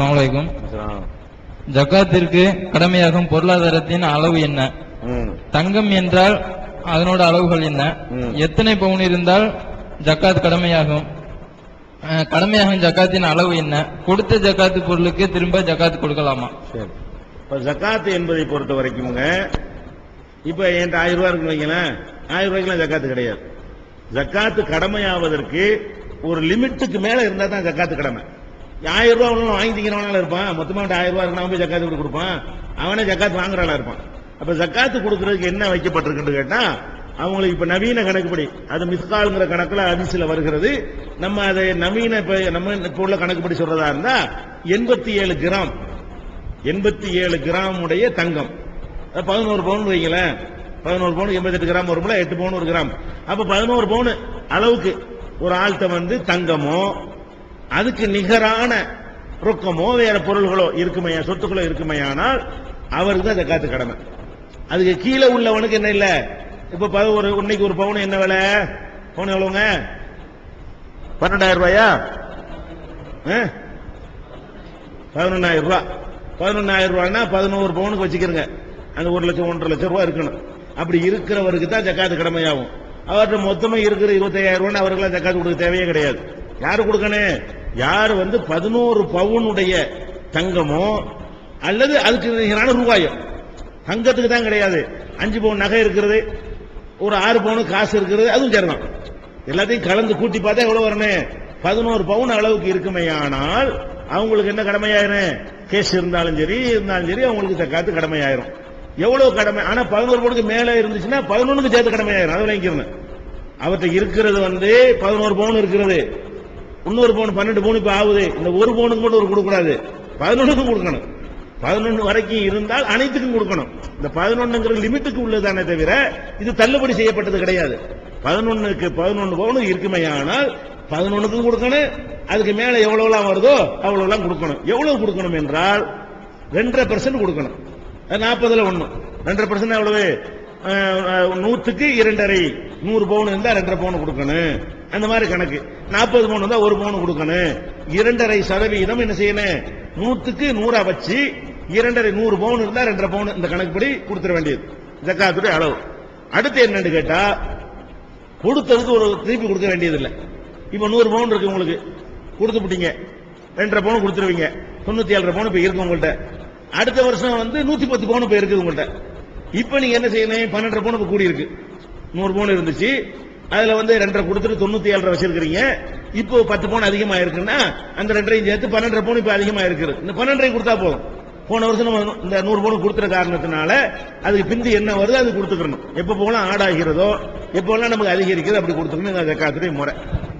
அஸ்ஸலாம். ஜக்காத்திற்கு கடமையாகும் பொருளாதாரத்தின் அளவு என்ன. தங்கம் என்றால் அதனோட அளவுகள் என்ன. எத்தனை பவுன் இருந்தால் ஜக்காத் கடமையாகும்? கடமையாகும் ஜக்காத்தின் அளவு என்ன? கொடுத்த ஜக்காத்து பொருளுக்கு திரும்ப ஜக்காத் கொடுக்கலாமா? சரி. இப்ப ஜக்காத் என்பதை பொறுத்த வரைக்கும்ங்க. இப்ப என்கிட்ட ஆயிரம் ரூபாய் இருக்குன்னு வைங்களேன். ஆயிரம் ரூபாய்க்குலாம் ஜக்காத்து கிடையாது. ஜக்காத்து கடமையாவதற்கு ஒரு லிமிட்டுக்கு மேல இருந்தா தான் ஜக்காத்து கடமை. ஆயிரம் ரூபா ஒன்றும் வாங்கி திங்கிறவனால இருப்பான் மொத்தமாக ஆயிரம் ரூபாய் இருக்கணும் போய் ஜக்காத்து கொடுத்து கொடுப்பான். அவனே ஜக்காத்து வாங்குறாளா இருப்பான். அப்ப ஜக்காத்து கொடுக்கறதுக்கு என்ன வைக்கப்பட்டிருக்குன்னு கேட்டா அவங்களுக்கு இப்ப நவீன கணக்குப்படி அது மிஸ்கால்ங்கிற கணக்குல அதிசல வருகிறது. நம்ம அதை நவீன இப்போ நம்ம இப்போ உள்ள கணக்குப்படி சொல்றதா இருந்தா எண்பத்தி ஏழு கிராம் எண்பத்தி ஏழு கிராம் உடைய தங்கம் பதினோரு பவுன் வைங்களேன். பதினோரு பவுன் எண்பத்தெட்டு கிராம் வரும்ல எட்டு பவுன் ஒரு கிராம். அப்ப பதினோரு பவுன் அளவுக்கு ஒரு ஆள்கிட்ட வந்து தங்கமோ அதுக்கு நிகரான ரொக்கமோ வேற பொருள்களோ இருக்குமையா சொத்துக்களோ இருக்குமையானால் அவருக்கு தான் ஜக்காத்து கடமை. அதுக்கு கீழே உள்ளவனுக்கு என்ன இல்ல? இப்ப ஒரு இன்னைக்கு ஒரு பவுன் என்ன விலை? பவுன் எவ்வளவுங்க? பன்னெண்டாயிரம் ரூபாயா ஆ? பதினொன்னாயிரம் ரூபாய் பதினொன்னாயிரம் ரூபாய்னா பதினோரு பவுனுக்கு வச்சுக்கிறங்க. அந்த ஒரு லட்சம் ஒன்றரை லட்சம் ரூபாய் இருக்கணும். அப்படி இருக்கிறவருக்கு தான் ஜக்காத்து கடமையாகும். அவர்கிட்ட மொத்தமா இருக்கிற இருபத்தையாயிரம் ரூபாய் அவர்களாம் ஜக்காத்து கொடுக்க தேவையே கிடையாது. யாரு கொடுக்கணும்? யார் வந்து பதினோரு பவுனுடைய தங்கமோ அல்லது அதுக்கு நிகரான ரூபாயோ. தங்கத்துக்கு தான் கிடையாது. அஞ்சு பவுன் நகை இருக்கிறது ஒரு ஆறு பவுன் காசு இருக்கிறது அதுவும் சேரலாம் எல்லாத்தையும் கலந்து கூட்டி பார்த்தா எவ்வளவு வரணும் பதினோரு பவுன் அளவுக்கு இருக்குமே ஆனால் அவங்களுக்கு என்ன கடமையாயிரும்? கேஸ் இருந்தாலும் சரி இருந்தாலும் சரி அவங்களுக்கு தக்காத்து கடமையாயிரும். எவ்வளவு கடமை? ஆனா பதினோரு பவுனுக்கு மேல இருந்துச்சுன்னா பதினொன்னுக்கு சேர்த்து கடமையாயிரும். அதை விளங்கிக்கிறேன் அவர்கிட்ட இருக்கிறது வந்து பதினோரு பவுன் இருக்கிறது. இன்னொரு பவுன் பன்னெண்டு பவுன் இப்ப ஆகுது. இந்த ஒரு பவுனுக்கு மட்டும் ஒரு கொடுக்கூடாது பதினொன்னுக்கும் கொடுக்கணும். பதினொன்று வரைக்கும் இருந்தால் அனைத்துக்கும் கொடுக்கணும். இந்த பதினொன்னுங்கிற லிமிட்டுக்கு உள்ளதானே தவிர இது தள்ளுபடி செய்யப்பட்டது கிடையாது. பதினொன்னுக்கு பதினொன்று பவுன் ஆனால் பதினொன்னுக்கும் கொடுக்கணும். அதுக்கு மேல எவ்வளவுலாம் வருதோ அவ்வளவுலாம் கொடுக்கணும். எவ்வளவு கொடுக்கணும் என்றால் ரெண்டரை பர்சன்ட் கொடுக்கணும். நாற்பதில் நாற்பதுல ரெண்டரை பர்சன்ட் எவ்வளவு? நூற்றுக்கு நூத்துக்கு இரண்டரை. நூறு பவுன் இருந்தா ரெண்டரை பவுன் கொடுக்கணும். அந்த மாதிரி கணக்கு. நாற்பது பவுன் இருந்தா ஒரு பவுன் கொடுக்கணும். இரண்டரை சதவீதம் என்ன செய்யணும்? நூத்துக்கு நூறா வச்சு இரண்டரை நூறு பவுன் இருந்தா ரெண்டரை பவுன் இந்த கணக்குப்படி கொடுத்துட வேண்டியது. ஜக்காத்துடைய அளவு. அடுத்து என்னன்னு கேட்டா கொடுத்ததுக்கு ஒரு திருப்பி கொடுக்க வேண்டியதில்லை. இப்ப நூறு பவுன் இருக்கு உங்களுக்கு. கொடுத்து விட்டீங்க ரெண்டரை பவுன் கொடுத்துருவீங்க. தொண்ணூத்தி ஏழரை பவுன் இப்ப இருக்கு உங்கள்ட்ட. அடுத்த வருஷம் வந்து நூத்தி பத்து பவுன் இப்ப இருக்குது உங்கள்ட்ட. இப்ப நீங்க என்ன செய்யணும்? பன்னெண்டரை பவுன் இப்ப கூடி இருக்கு நூறு பவுன் இருந்துச்சு. அதுல வந்து ரெண்டரை கொடுத்துட்டு தொண்ணூத்தி ஏழரை வச்சிருக்கீங்க இப்போ பத்து பவுன் அதிகமா இருக்குன்னா அந்த ரெண்டரையும் சேர்த்து பன்னெண்டரை பவுன் இப்ப அதிகமா இருக்குது இந்த பன்னெண்டரை கொடுத்தா போதும். போன வருஷம் நம்ம இந்த நூறு பவுன் கொடுத்துற காரணத்தினால அதுக்கு பிந்தி என்ன வருதோ அது கொடுத்துக்கணும். எப்ப போலாம் ஆடாகிறதோ எப்போலாம் நமக்கு அதிகரிக்குதோ அப்படி கொடுத்துக்கணும். இந்த ஜக்காத்துடைய முறை.